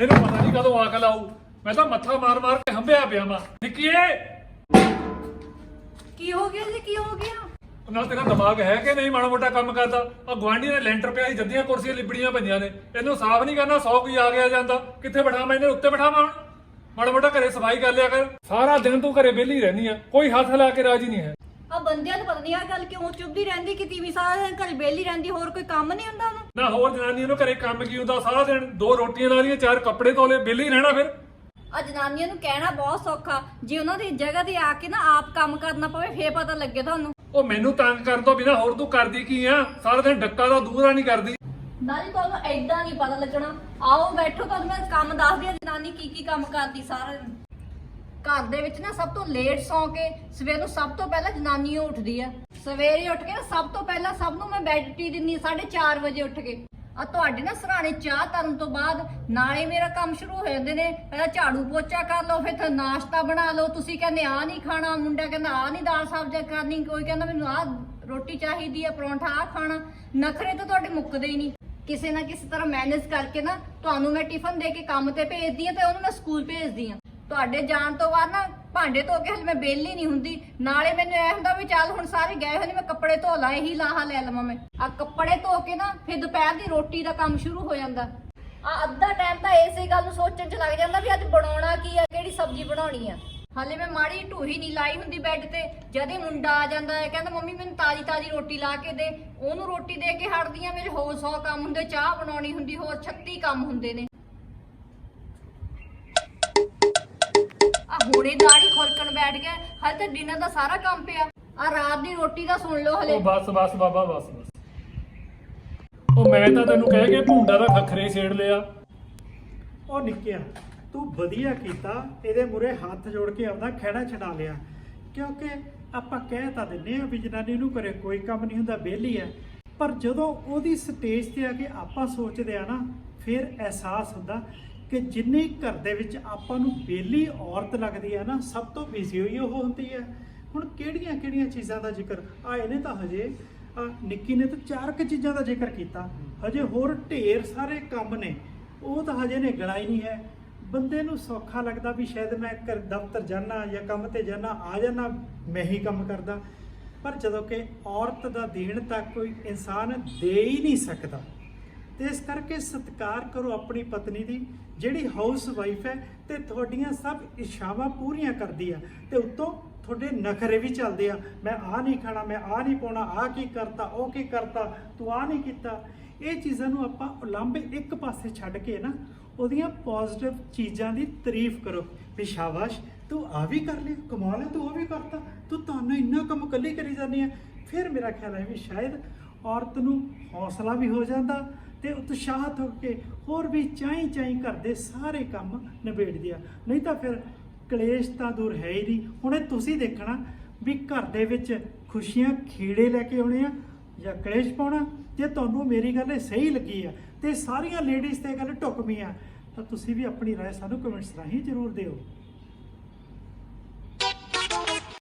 ਇਹਨੂੰ ਪਤਾ ਨਹੀਂ ਕਦੋਂ ਅਕਲ ਆਊ। ਮੈਂ ਤਾਂ ਮੱਥਾ ਮਾਰ ਮਾਰ ਕੇ ਹੰਬਿਆ ਪਿਆ ਵਾਂ। ਨਿੱਕੀਏ! ਕੀ ਹੋ ਗਿਆ ਜੀ? ਕੀ ਹੋ ਗਿਆ? ਨਾਲ ਤੇਰਾ ਦਿਮਾਗ ਹੈ ਕਿ ਨਹੀਂ? ਮਾੜਾ ਮੋਟਾ ਕੰਮ ਕਰਦਾ। ਆ ਗਵਾਂਢੀ ਨੇ ਲੈਂਟਰ ਪਿਆ ਸੀ ਜੱਦੀਆਂ ਕੁਰਸੀਆਂ ਲਿਬੜੀਆਂ ਪਈਆਂ ਨੇ। ਇਹਨੂੰ ਸਾਫ਼ ਨਹੀਂ ਕਰਨਾ ਸੌ ਕੋਈ ਆ ਗਿਆ ਜਾਂਦਾ। ਕਿੱਥੇ ਬਿਠਾਵਾਂ? ਇਹਨੇ ਉੱਤੇ ਬਿਠਾਵਾਂ ਹੁਣ? ਮਾੜਾ ਮੋਟਾ ਘਰੇ ਸਫ਼ਾਈ ਕਰ ਲਿਆ ਕਰ। ਸਾਰਾ ਦਿਨ ਤੂੰ ਘਰੇ ਵਿਹਲੀ ਰਹਿੰਦੀ ਆ। ਕੋਈ ਹੱਥ ਲਾ ਕੇ ਰਾਜੀ ਨਹੀਂ ਹੈ। ਬੰਦਿਆਂ ਨੂੰ ਪਤਾ ਨਹੀਂ ਆ ਗੱਲ ਕਿਉਂ ਚੁੱਭਦੀ ਰਹਿੰਦੀ ਕਿ ਤੀਵੀਂ ਸਾਰਾ ਦਿਨ ਘਰ ਬੇਲੀ ਰਹਿੰਦੀ ਹੋਰ ਕੋਈ ਕੰਮ ਨਹੀਂ ਹੁੰਦਾ ਉਹਨੂੰ? ਨਾ ਹੋਰ ਜਨਾਨੀਆਂ ਨੂੰ ਘਰੇ ਕੰਮ ਕੀ ਹੁੰਦਾ? ਸਾਰਾ ਦਿਨ ਦੋ ਰੋਟੀਆਂ ਲਾ ਲਈਆਂ ਚਾਰ ਕੱਪੜੇ ਧੋ ਲਏ ਵਿਹਲੀ ਰਹਿਣਾ ਫਿਰ? ਆ ਜਨਾਨੀਆਂ ਨੂੰ ਕਹਿਣਾ ਬਹੁਤ ਸੌਖਾ। ਜੇ ਉਹਨਾਂ ਦੀ ਜਗ੍ਹਾ ਤੇ ਆ ਕੇ ਨਾ ਆਪ ਕੰਮ ਕਰਨਾ ਪਵੇ ਫੇਰ ਪਤਾ ਲੱਗੇ ਤੁਹਾਨੂੰ। ਉਹ ਮੈਨੂੰ ਤੰਗ ਕਰਨ ਤੋਂ ਬਿਨਾ ਹੋਰ ਤੂੰ ਕਰਦੀ ਕੀ ਆ? ਸਾਰਾ ਦਿਨ ਡੱਕਾ ਦਾ ਦੂਰਾ ਨਹੀਂ ਕਰਦੀ। ਨਾਲੇ ਤੁਹਾਨੂੰ ਐਦਾਂ ਨਹੀਂ ਪਤਾ ਲੱਗਣਾ। ਆਓ ਬੈਠੋ ਤੁਹਾਨੂੰ ਮੈਂ ਕੰਮ ਦੱਸਦੀ ਆ ਜਨਾਨੀ ਕੀ ਕੀ ਕੰਮ ਕਰਦੀ ਸਾਰਾ ਦਿਨ। ਘਰ ਦੇ ਵਿੱਚ ਨਾ ਸਭ ਤੋਂ ਲੇਟ ਸੌਂ ਕੇ ਸਵੇਰ ਨੂੰ ਸਭ ਤੋਂ ਪਹਿਲਾਂ ਜਨਾਨੀ ਓ ਉੱਠਦੀ ਆ। ਸਵੇਰੇ ਉੱਠ ਕੇ ਨਾ ਸਭ ਤੋਂ ਪਹਿਲਾਂ ਸਭ ਨੂੰ ਮੈਂ ਬੈੱਡ ਟੀ ਦਿੰਨੀ 4:30 ਵਜੇ ਉੱਠ ਕੇ। ਆ ਤੁਹਾਡੇ ਨਾ ਸਰਾਣੇ ਚਾਹ ਤਰਨ ਤੋਂ ਬਾਅਦ ਨਾਲੇ ਮੇਰਾ ਕੰਮ ਸ਼ੁਰੂ ਹੋ ਜਾਂਦੇ ਨੇ। ਪਹਿਲਾਂ ਝਾੜੂ ਪੋਚਾ ਕਰ ਲਓ, ਫਿਰ ਤਾਂ ਨਾਸ਼ਤਾ ਬਣਾ ਲਓ। ਤੁਸੀਂ ਕਹਿੰਦੇ ਆ ਨਹੀਂ ਖਾਣਾ, ਮੁੰਡਾ ਕਹਿੰਦਾ ਆ ਨਹੀਂ ਦਾਲ ਸਬਜ਼ੀ ਕਰਨੀ, ਕੋਈ ਕਹਿੰਦਾ ਮੈਨੂੰ ਆ ਰੋਟੀ ਚਾਹੀਦੀ ਆ, ਪਰੌਂਠਾ ਆ ਖਾਣਾ। ਨਖਰੇ ਤਾਂ ਤੁਹਾਡੇ ਮੁੱਕਦੇ ਹੀ ਨਹੀਂ। ਕਿਸੇ ਨਾ ਕਿਸੇ ਤਰ੍ਹਾਂ ਮੈਨੇਜ ਕਰਕੇ ਨਾ ਤੁਹਾਨੂੰ ਮੈਂ ਟਿਫਨ ਦੇ ਕੇ ਕੰਮ ਤੇ ਭੇਜਦੀ ਆ ਤੇ ਉਹਨੂੰ ਮੈਂ ਸਕੂਲ ਭੇਜਦੀ ਆ ਤੁਹਾਡੇ ਜਾਣ ਤੋਂ ਬਾਅਦ ਨਾ ਭਾਂਡੇ ਧੋ ਕੇ ਹਲੇ ਮੈਂ ਬੇਲੀ ਨਹੀਂ ਹੁੰਦੀ। ਨਾਲੇ ਮੈਨੂੰ ਇਹ ਹੁੰਦਾ ਵੀ ਚੱਲ ਹੁਣ ਸਾਰੇ ਗਏ ਹੋਏ ਨੇ ਮੈਂ ਕੱਪੜੇ ਧੋ ਲਾ ਇਹੀ ਲਾਹਾ ਲੈ ਲਵਾਂ ਮੈਂ। ਆ ਕੱਪੜੇ ਧੋ ਕੇ ਨਾ ਫਿਰ ਦੁਪਹਿਰ ਦੀ ਰੋਟੀ ਦਾ ਕੰਮ ਸ਼ੁਰੂ ਹੋ ਜਾਂਦਾ। ਆ ਅੱਧਾ ਟਾਈਮ ਤਾਂ ਇਸੇ ਗੱਲ ਨੂੰ ਸੋਚਣ ਚ ਲੱਗ ਜਾਂਦਾ ਵੀ ਅੱਜ ਬਣਾਉਣਾ ਕੀ ਆ ਕਿਹੜੀ ਸਬਜ਼ੀ ਬਣਾਉਣੀ ਆ। ਹਾਲੇ ਮੈਂ ਮਾੜੀ ਢੂਹੀ ਨਹੀਂ ਲਾਈ ਹੁੰਦੀ ਬੈੱਡ ਤੇ। ਜਦ ਇਹ ਮੁੰਡਾ ਆ ਜਾਂਦਾ ਹੈ ਕਹਿੰਦਾ ਮੰਮੀ ਮੈਨੂੰ ਤਾਜੀ ਤਾਜੀ ਰੋਟੀ ਲਾ ਕੇ ਦੇ। ਉਹਨੂੰ ਰੋਟੀ ਦੇ ਕੇ ਹਟਦੀ ਆ ਮੇਰੇ ਹੋਰ 100 ਕੰਮ ਹੁੰਦੇ ਚਾਹ ਬਣਾਉਣੀ ਹੁੰਦੀ ਹੋਰ 36 ਕੰਮ ਹੁੰਦੇ ਨੇ। ਹੁਣੇ ਦਾੜੀ ਖੋਲਕਣ ਬੈਠ ਗਿਆ। ਹਲੇ ਤਾਂ ਡਿਨਰ ਦਾ ਸਾਰਾ ਕੰਮ ਪਿਆ। ਆ ਰਾਤ ਦੀ ਰੋਟੀ ਦਾ ਸੁਣ ਲਓ ਹਲੇ। ਉਹ ਬਸ ਬਸ ਬਾਬਾ ਬਸ ਬਸ। ਉਹ ਮੈਂ ਤਾਂ ਤੈਨੂੰ ਕਹਿ ਕੇ ਭੁੰਡਾ ਦਾ ਖਖਰੇ ਛੇੜ ਲਿਆ। ਉਹ ਨਿੱਕਿਆ ਤੂੰ ਵਧੀਆ ਕੀਤਾ। ਇਹਦੇ ਮੂਰੇ ਹੱਥ ਜੋੜ ਕੇ ਆਪਦਾ ਖਹਿੜਾ ਛਡਾ ਲਿਆ। ਕਿਉਂਕਿ ਆਪਾਂ ਕਹਿ ਤਾਂ ਦਿੰਨੇ ਆ ਵੀ ਜਨਾਨੀ ਨੂੰ ਕਰੇ ਕੋਈ ਕੰਮ ਨਹੀਂ ਹੁੰਦਾ ਵਿਹਲੀ ਹੈ। ਪਰ ਜਦੋਂ ਉਹਦੀ ਸਟੇਜ ਤੇ ਆ ਕੇ ਆਪਾਂ ਸੋਚਦੇ ਆ ਨਾ ਫਿਰ ਅਹਿਸਾਸ ਹੁੰਦਾ ਕਿ ਜਿੰਨੇ ਘਰ ਦੇ ਵਿੱਚ ਆਪਾਂ ਨੂੰ ਵਿਹਲੀ ਔਰਤ ਲੱਗਦੀ ਹੈ ਨਾ, ਸਭ ਤੋਂ ਬਿਜ਼ੀ ਹੋਈ ਉਹ ਹੁੰਦੀ ਹੈ। ਹੁਣ ਕਿਹੜੀਆਂ ਕਿਹੜੀਆਂ ਚੀਜ਼ਾਂ ਦਾ ਜ਼ਿਕਰ? ਆ ਇਹਨੇ ਤਾਂ ਹਜੇ ਨਿੱਕੀ ਨੇ ਤਾਂ ਚਾਰ ਕੁ ਚੀਜ਼ਾਂ ਦਾ ਜ਼ਿਕਰ ਕੀਤਾ। ਹਜੇ ਹੋਰ ਢੇਰ ਸਾਰੇ ਕੰਮ ਨੇ। ਉਹ ਤਾਂ ਹਜੇ ਨੇ ਗਣਾ ਹੀ ਨਹੀਂ ਹੈ। ਬੰਦੇ ਨੂੰ ਸੌਖਾ ਲੱਗਦਾ ਵੀ ਸ਼ਾਇਦ ਮੈਂ ਘਰ ਦਫ਼ਤਰ ਜਾਣਾ ਜਾਂ ਕੰਮ ਤੇ ਜਾਣਾ ਆ ਜਾਣਾ ਮੈਂ ਹੀ ਕੰਮ ਕਰਦਾ। ਪਰ ਜਦੋਂ ਕਿ ਔਰਤ ਦਾ ਦੇਣ ਤੱਕ ਕੋਈ ਇਨਸਾਨ ਦੇ ਹੀ ਨਹੀਂ ਸਕਦਾ। ਤੇ ਇਸ ਕਰਕੇ ਸਤਿਕਾਰ ਕਰੋ ਆਪਣੀ ਪਤਨੀ ਦੀ, ਜਿਹੜੀ ਹਾਊਸ ਵਾਈਫ ਹੈ ਤੇ ਤੁਹਾਡੀਆਂ ਸਭ ਇੱਛਾਵਾਂ ਪੂਰੀਆਂ ਕਰਦੀ ਆ। ਤੇ ਉੱਤੋਂ ਤੁਹਾਡੇ ਨਖਰੇ ਵੀ ਚੱਲਦੇ ਆ। ਮੈਂ ਆ ਨਹੀਂ ਖਾਣਾ, ਮੈਂ ਆ ਨਹੀਂ ਪਾਉਣਾ ਆ ਕੀ ਕਰਤਾ, ਉਹ ਕੀ ਕਰਤਾ, ਤੂੰ ਆ ਨਹੀਂ ਕੀਤਾ। ਇਹ ਚੀਜ਼ਾਂ ਨੂੰ ਆਪਾਂ ਉਲੰਭੇ ਇੱਕ ਪਾਸੇ ਛੱਡ ਕੇ ਨਾ, ਉਹਦੀਆਂ ਪੋਜ਼ਿਟਿਵ ਚੀਜ਼ਾਂ ਦੀ ਤਾਰੀਫ ਕਰੋ। ਵੀ ਸ਼ਾਬਾਸ਼, ਤੂੰ ਆ ਵੀ ਕਰ ਲਿਆ, ਕਮਾਲ ਹੈ, ਤੂੰ ਉਹ ਵੀ ਕਰਤਾ। ਤੂੰ ਤੁਹਾਨੂੰ ਇੰਨਾ ਕੰਮ ਇਕੱਲੀ ਕਰੀ ਜਾਂਦੀ ਹੈ ਫਿਰ ਮੇਰਾ ਖਿਆਲ ਹੈ ਵੀ ਸ਼ਾਇਦ ਔਰਤ ਨੂੰ ਹੌਸਲਾ ਵੀ ਹੋ ਜਾਂਦਾ ਤੇ ਉਤਸ਼ਾਹਤ ਹੋ ਕੇ ਹੋਰ ਵੀ ਚਾਈ ਚਾਈ ਘਰ ਦੇ ਸਾਰੇ ਕੰਮ ਨਿਬੇੜਦੀ ਆ ਨਹੀਂ ਤਾਂ ਫਿਰ ਕਲੇਸ਼ ਤਾਂ ਦੂਰ ਹੈ ਹੀ ਨਹੀਂ ਹੁਣ ਇਹ ਤੁਸੀਂ ਦੇਖਣਾ ਵੀ ਘਰ ਦੇ ਵਿੱਚ ਖੁਸ਼ੀਆਂ ਖੀੜੇ ਲੈ ਕੇ ਆਉਣੇ ਆ ਜਾਂ ਕਲੇਸ਼ ਪਾਉਣਾ ਜੇ ਤੁਹਾਨੂੰ ਮੇਰੀ ਗੱਲ ਇਹ ਸਹੀ ਲੱਗੀ ਆ ਤੇ ਸਾਰੀਆਂ ਲੇਡੀਜ਼ ਤੇ ਇਹ ਗੱਲ ਢੁਕਵੀਂ ਆ ਤਾਂ ਤੁਸੀਂ ਵੀ ਆਪਣੀ رائے ਸਾਨੂੰ ਕਮੈਂਟਸ ਰਾਹੀਂ ਜ਼ਰੂਰ ਦਿਓ